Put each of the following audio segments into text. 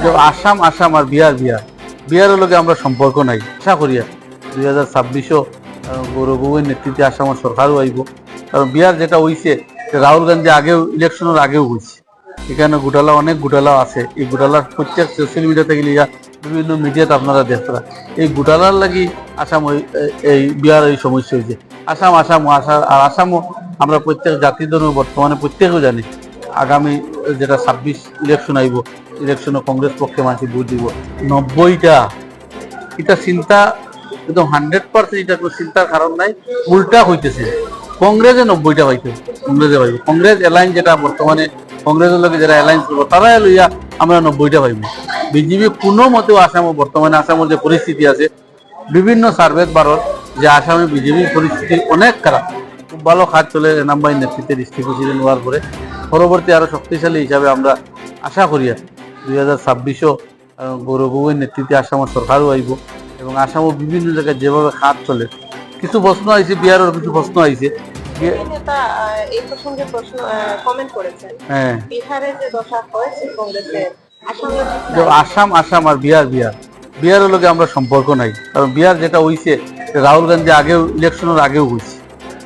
আসাম আসাম আর বিহার বিহার। বিহারের লগে আমরা সম্পর্ক নাই। আশা করি দুই হাজার ছাব্বিশও গৌরবগোগৈর নেতৃত্বে আসামের সরকারও আইব। কারণ বিহার যেটা হইছে রাহুল গান্ধী আগেও ইলেকশনের আগেও হয়েছে এখানে গোটালা অনেক গোটালা আছে। এই গোটালার প্রত্যেক সোশ্যাল মিডিয়া থেকে লিয়া বিভিন্ন মিডিয়াতে আপনারা দেখতরা এই গোটালার লাগি আসাম এই বিহার এই সমস্যা হয়েছে আসাম আসাম আসাম আর আসামও আমরা প্রত্যেক জাতি ধর্ম বর্তমানে প্রত্যেকেও জানি। আগামী যেটা ছাব্বিশ ইলেকশন আইব ইলেকশনে কংগ্রেস পক্ষে মানুষ ভোট দিব। নব্বইটা। এটা চিন্তা একদম হান্ড্রেড পার্সেন্ট এটা কোনো চিন্তার কারণ নাই। উল্টা হইতেছে। কংগ্রেসে নব্বইটা পাইতো। কংগ্রেসে পাইব। কংগ্রেস এলাইন যেটা বর্তমানে কংগ্রেসের লোকে যারা এলায়েন্স করব, তারাই লইয়া আমরা নব্বইটা পাইব। বিজেপি কোনো মতেও আসামও বর্তমানে আসামের যে পরিস্থিতি আছে, বিভিন্ন সার্ভেত বারত যে আসামে বিজেপির পরিস্থিতি অনেক খারাপ। খুব ভালো কাজ চলে এনামবাই নেতৃত্বে ডিস্ট্রিক্ট প্রেসিডেন্ট হওয়ার পরে। পরবর্তী আরও শক্তিশালী হিসাবে আমরা আশা করি আর দুই হাজার ছাব্বিশও গৌরবগোগৈর নেতৃত্বে আসামের সরকারও আইব এবং আসামও বিভিন্ন জায়গায় যেভাবে খাত চলে কিছু প্রশ্ন আইছে বিহারের কিছু প্রশ্ন আইছে। এই নেতা আহ, এই প্রসঙ্গে প্রশ্ন কমেন্ট করেছেন। হ্যাঁ। বিহারে যে দশা হয়েছে কংগ্রেসের আসাম আসাম আর বিহার বিহার। বিহারের লগে আমরা সম্পর্ক নাই কারণ বিহার যেটা হইছে রাহুল গান্ধী আগেও ইলেকশনের আগেও হয়েছে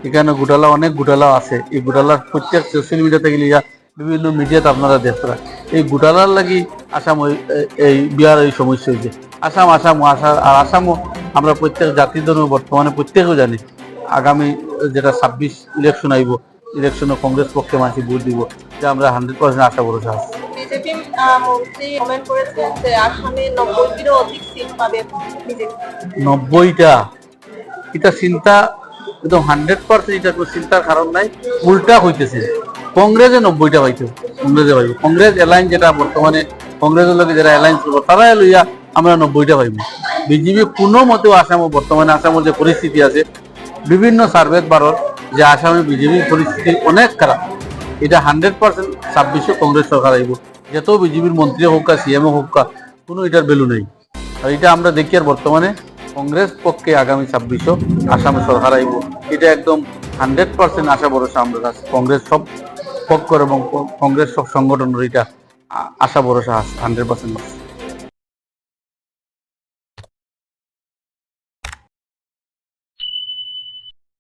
এখানে গোটালা অনেক গোটালা আছে। এই গোটালার প্রত্যেক সোশ্যাল মিডিয়া থেকে লিয়া বিভিন্ন মিডিয়াতে আপনারা দেখতরা এই গোটালার লাগি আসাম ওই- এই বিহার এই সমস্যা হয়েছে। আসাম আসাম আসাম আর আসামও আমরা প্রত্যেক জাতি ধর্ম বর্তমানে প্রত্যেকেও জানি। আগামী যেটা ছাব্বিশ ইলেকশন আইব ইলেকশনে কংগ্রেস পক্ষে মানুষ ভোট দিব যে আমরা হান্ড্রেড পার্সেন্ট আশা ভরসা আছে। বিজেপি মন্ত্রী কমেন্ট করেছেন যে আসামে নব্বইটিরও অধিক সিট পাবে নব্বইটা? এটা চিন্তা একদম হান্ড্রেড পার্সেন্ট এটা কোনো চিন্তার কারণ নাই উল্টা হইতেছে। কংগ্রেসে নব্বইটা পাইতো কংগ্রেসে পাইব। কংগ্রেস এলাইন যেটা বর্তমানে কংগ্রেসের লোকে যারা এলায়েন্স করব, তারাই লইয়া আমরা নব্বইটা পাইব। বিজেপি কোনো মতেও আসামও বর্তমানে আসামের যে পরিস্থিতি আছে, বিভিন্ন সার্ভেত বারত যে আসামে বিজেপির পরিস্থিতি অনেক খারাপ। এটা হান্ড্রেড পার্সেন্ট ছাব্বিশে কংগ্রেস সরকার আইব। যত বিজেপির মন্ত্রী হোক কা সিএমও হোক কা কোনো এটার ভ্যালু নেই। আর এটা আমরা দেখি আর বর্তমানে কংগ্রেস পক্ষে আগামী ছাব্বিশও আসামে সরকার আইব। এটা একদম হান্ড্রেড পার্সেন্ট আশা ভরসা আমরা। কংগ্রেস সব পক্ষ এবং কংগ্রেস সংগঠনের এটা আশা ভরসা হান্ড্রেড পার্সেন্ট